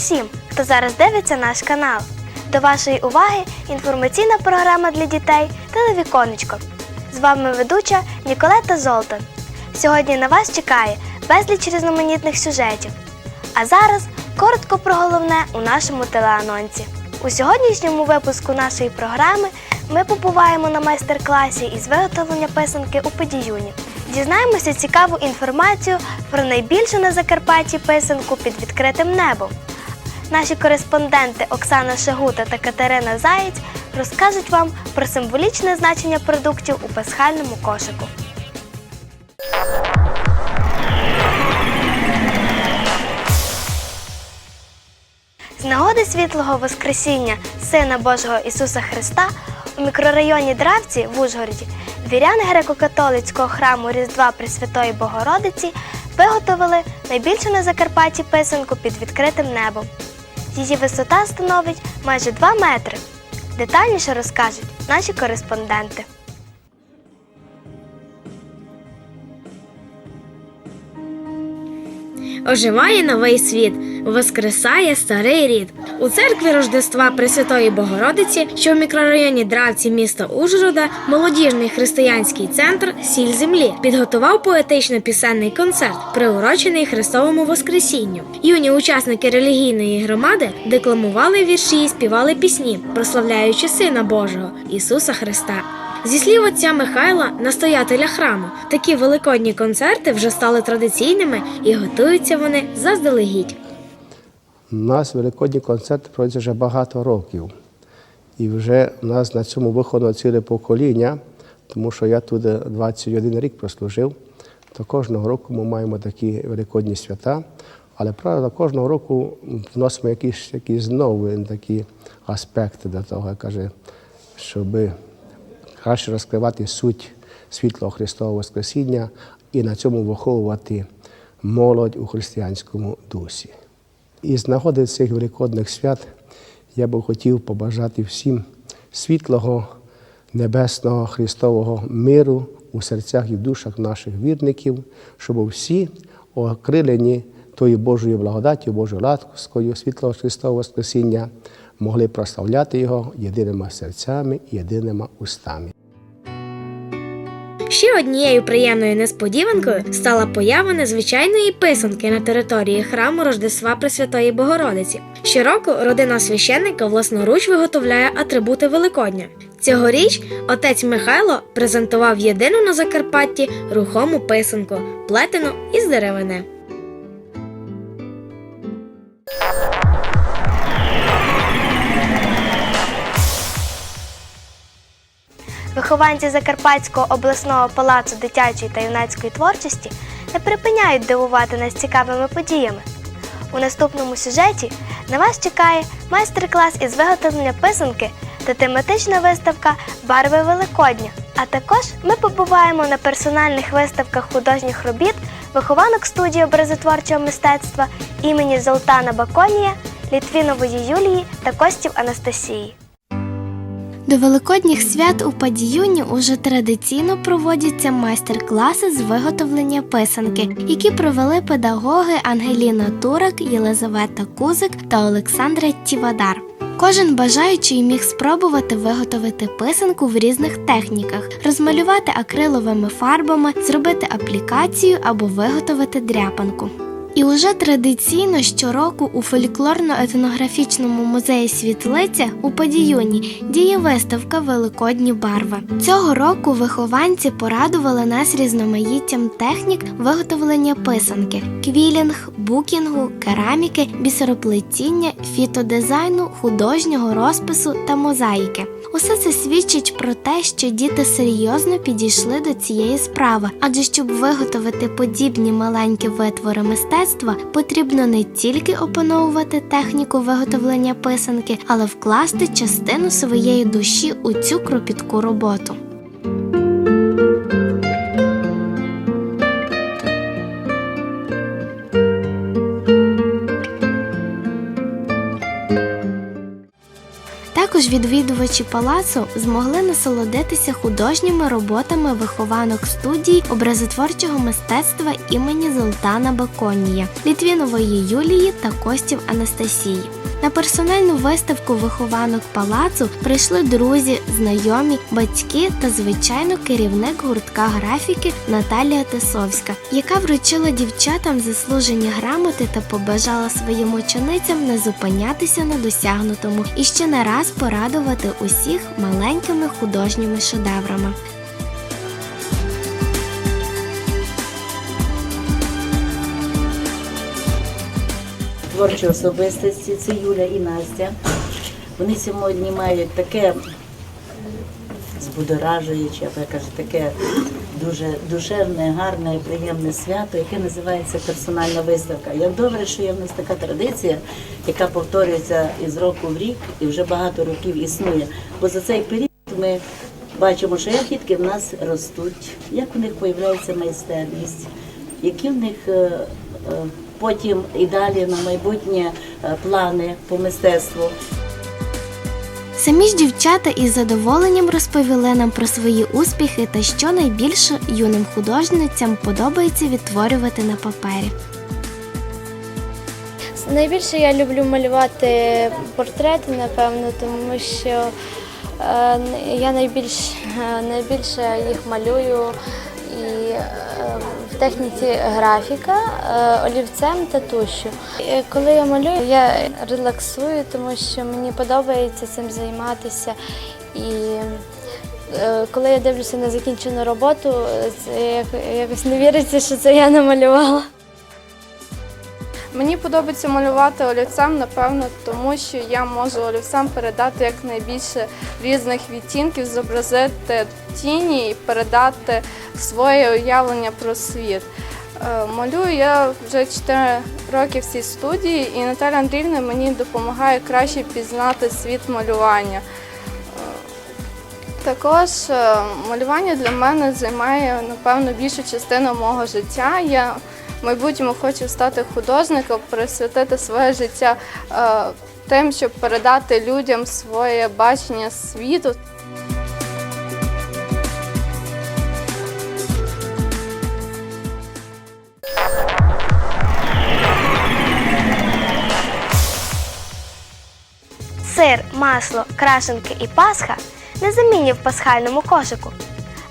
Усім, хто зараз дивиться наш канал. До вашої уваги інформаційна програма для дітей Телевіконечко. З вами ведуча Ніколета Золтан. Сьогодні на вас чекає безліч різноманітних сюжетів. А зараз коротко про головне у нашому телеанонсі. У сьогоднішньому випуску нашої програми ми побуваємо на майстер-класі із виготовлення писанки у Подіюні. Дізнаємося цікаву інформацію про найбільшу на Закарпатті писанку під відкритим небом. Наші кореспонденти Оксана Шагута та Катерина Заєць розкажуть вам про символічне значення продуктів у пасхальному кошику. З нагоди світлого Воскресіння Сина Божого Ісуса Христа у мікрорайоні Дравці в Ужгороді віряни греко-католицького храму Різдва Пресвятої Богородиці виготовили найбільшу на Закарпатті писанку під відкритим небом. Її висота становить майже 2 метри. Детальніше розкажуть наші кореспонденти. Оживає новий світ, воскресає старий рід. У церкві Рождества Пресвятої Богородиці, що в мікрорайоні Дравці міста Ужгорода, молодіжний християнський центр Сіль землі підготував поетично-пісенний концерт, приурочений Христовому Воскресінню. Юні учасники релігійної громади декламували вірші і співали пісні, прославляючи Сина Божого Ісуса Христа. Зі слів отця Михайла, настоятеля храму, такі великодні концерти вже стали традиційними і готуються вони заздалегідь. У нас великодні концерти проводяться вже багато років. І вже у нас на цьому виходило ціле покоління, тому що я тут 21 рік прослужив, то кожного року ми маємо такі великодні свята. Але правда, кожного року вносимо якісь, якісь нові такі аспекти до того, каже, щоб краще розкривати суть світлого Христового Воскресіння і на цьому виховувати молодь у християнському дусі. І з нагоди цих великодних свят я би хотів побажати всім світлого небесного Христового миру у серцях і в душах наших вірників, щоб всі окрилені тою Божою благодаттю, Божою ласкою світлого Христового Воскресіння могли прославляти Його єдиними серцями і єдиними устами. Ще однією приємною несподіванкою стала поява незвичайної писанки на території храму Рождества Пресвятої Богородиці. Щороку родина священника власноруч виготовляє атрибути Великодня. Цьогоріч отець Михайло презентував єдину на Закарпатті рухому писанку, плетену із деревини. Вихованці Закарпатського обласного палацу дитячої та юнацької творчості не припиняють дивувати нас цікавими подіями. У наступному сюжеті на вас чекає майстер-клас із виготовлення писанки та тематична виставка Барви Великодня. А також ми побуваємо на персональних виставках художніх робіт вихованок студії образотворчого мистецтва імені Золтана Баконія, Літвінової Юлії та Костів Анастасії. До великодніх свят у Падіюні уже традиційно проводяться майстер-класи з виготовлення писанки, які провели педагоги Ангеліна Турак, Єлизавета Кузик та Олександра Тівадар. Кожен бажаючий міг спробувати виготовити писанку в різних техніках, розмалювати акриловими фарбами, зробити аплікацію або виготовити дряпанку. І уже традиційно щороку у фольклорно-етнографічному музеї Світлиця у Падіюні діє виставка Великодні барви. Цього року вихованці порадували нас різноманіттям технік виготовлення писанки, квілінг, букінгу, кераміки, бісероплетіння, фітодизайну, художнього розпису та мозаїки. Усе це свідчить про те, що діти серйозно підійшли до цієї справи, адже щоб виготовити подібні маленькі витвори мистецтва, потрібно не тільки опановувати техніку виготовлення писанки, але вкласти частину своєї душі у цю кропітку роботу. Також відвідувачі палацу змогли насолодитися художніми роботами вихованок студії образотворчого мистецтва імені Золтана Баконія, Літвінової Юлії та Костів Анастасії. На персональну виставку вихованок палацу прийшли друзі, знайомі, батьки та, звичайно, керівник гуртка графіки Наталія Тисовська, яка вручила дівчатам заслужені грамоти та побажала своїм ученицям не зупинятися на досягнутому і ще не раз порадувати усіх маленькими художніми шедеврами. Творчі особистості, це Юля і Настя. Вони сьогодні мають таке збудоражуюче, я кажу, таке дуже душевне, гарне і приємне свято, яке називається персональна виставка. Як добре, що є в нас така традиція, яка повторюється із року в рік і вже багато років існує. Бо за цей період ми бачимо, що як дітки в нас ростуть, як у них появляється майстерність, які в них е, е, потім і далі на майбутнє е, плани по мистецтву. Самі ж дівчата із задоволенням розповіли нам про свої успіхи та що найбільше юним художницям подобається відтворювати на папері. Найбільше я люблю малювати портрети, напевно, тому що е, я найбільш, е, найбільше їх малюю і е, в техніці графіка е, олівцем та тушю. Коли я малюю, я релаксую, тому що мені подобається цим займатися. І е, коли я дивлюся на закінчену роботу, це якось не віриться, що це я намалювала. Мені подобається малювати олівцем, напевно, тому що я можу олівцем передати якнайбільше різних відтінків, зобразити тіні і передати своє уявлення про світ. Е, Малюю я вже 4 роки в цій студії, і Наталя Андріївна мені допомагає краще пізнати світ малювання. Е, Також е, малювання для мене займає, напевно, більшу частину мого життя. Я майбутньому хочу стати художником, присвятити своє життя е, тим, щоб передати людям своє бачення світу. Сир, масло, крашенки і пасха незамінні в пасхальному кошику.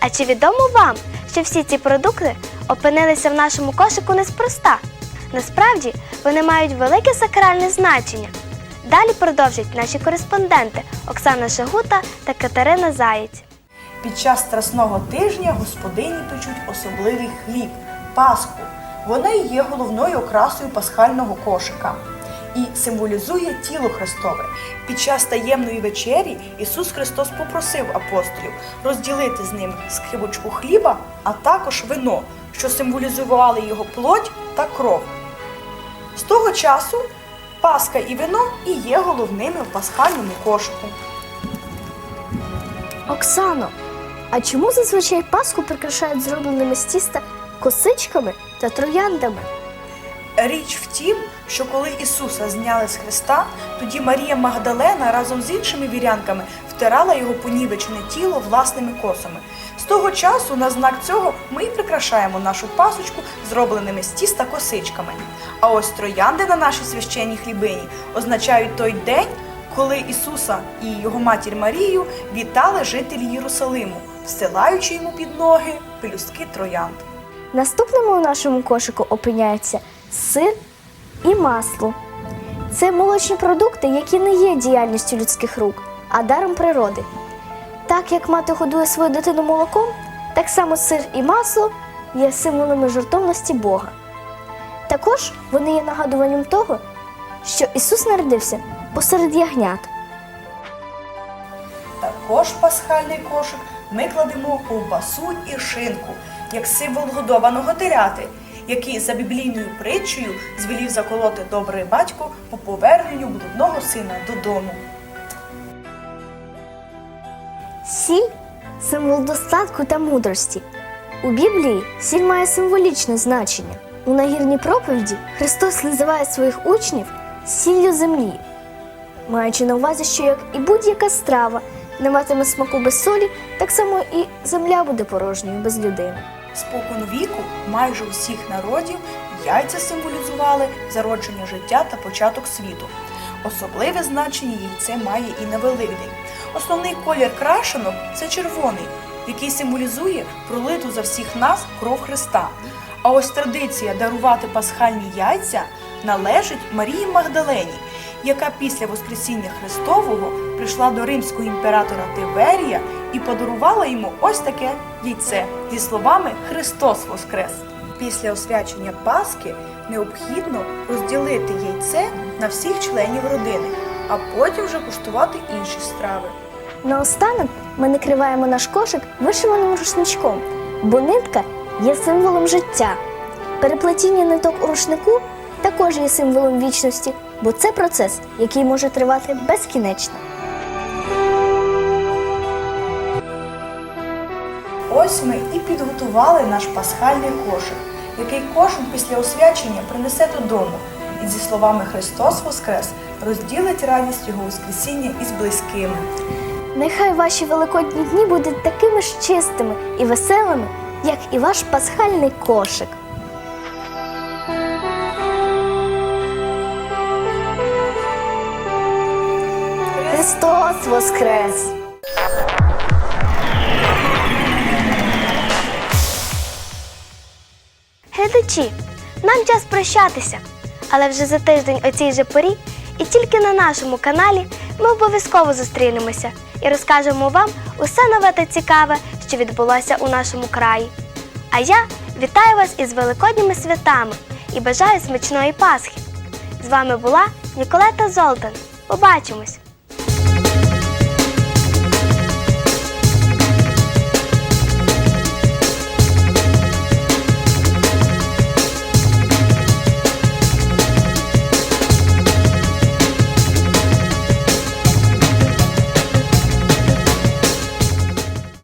А чи відомо вам, що всі ці продукти опинилися в нашому кошику неспроста? Насправді вони мають велике сакральне значення. Далі продовжать наші кореспонденти Оксана Шагута та Катерина Заєць. Під час страсного тижня господині печуть особливий хліб пасху. Вона є головною окрасою пасхального кошика і символізує тіло Христове. Під час таємної вечері Ісус Христос попросив апостолів розділити з ним скрибочку хліба, а також вино, що символізували його плоть та кров. З того часу Пасха і вино і є головними в пасхальному кошику. Оксано, а чому зазвичай Пасху прикрашають зробленими з тіста косичками та трояндами? Річ в тім, що коли Ісуса зняли з Христа, тоді Марія Магдалена разом з іншими вірянками втирала його понівечене тіло власними косами. З того часу, на знак цього, ми і прикрашаємо нашу пасочку зробленими з тіста косичками. А ось троянди на нашій священній хлібині означають той день, коли Ісуса і його матір Марію вітали жителі Єрусалиму, всилаючи йому під ноги пелюстки троянд. Наступними у нашому кошику опиняються сир і масло. Це молочні продукти, які не є діяльністю людських рук, а даром природи. Так як мати годує свою дитину молоком, так само сир і масло є символами жертовності Бога. Також вони є нагадуванням того, що Ісус народився посеред ягнят. Також пасхальний кошик ми кладемо ковбасу і шинку, як символ годованого теляти, який за біблійною притчею звелів заколоти добрий батько по поверненню блудного сина додому. Сіль символ достатку та мудрості. У Біблії сіль має символічне значення. У нагірній проповіді Христос називає своїх учнів сіллю землі. Маючи на увазі, що як і будь-яка страва не матиме смаку без солі, так само і земля буде порожньою без людини. Спокон віку майже у всіх народів яйця символізували зародження життя та початок світу. Особливе значення яйце має і на Великдень. Основний колір крашенок це червоний, який символізує пролиту за всіх нас кров Христа. А ось традиція дарувати пасхальні яйця належить Марії Магдалені, яка після Воскресіння Христового прийшла до римського імператора Тиверія і подарувала йому ось таке яйце зі словами Христос Воскрес. Після освячення Пасхи необхідно розділити яйце на всіх членів родини, а потім вже куштувати інші страви. Наостанок ми накриваємо наш кошик вишиваним рушничком, бо нитка є символом життя. Переплетіння ниток у рушнику також є символом вічності, бо це процес, який може тривати безкінечно. Ось ми і підготували наш пасхальний кошик, який кожен після освячення принесе додому і зі словами Христос Воскрес розділить радість Його Воскресіння із близькими. Нехай ваші великодні дні будуть такими ж чистими і веселими, як і ваш пасхальний кошик. Христос Воскрес! Глядачі, нам час прощатися. Але вже за тиждень о цій же порі і тільки на нашому каналі ми обов'язково зустрінемося і розкажемо вам усе нове та цікаве, що відбулося у нашому краї. А я вітаю вас із великодніми святами і бажаю смачної Пасхи. З вами була Ніколета Золтан. Побачимось!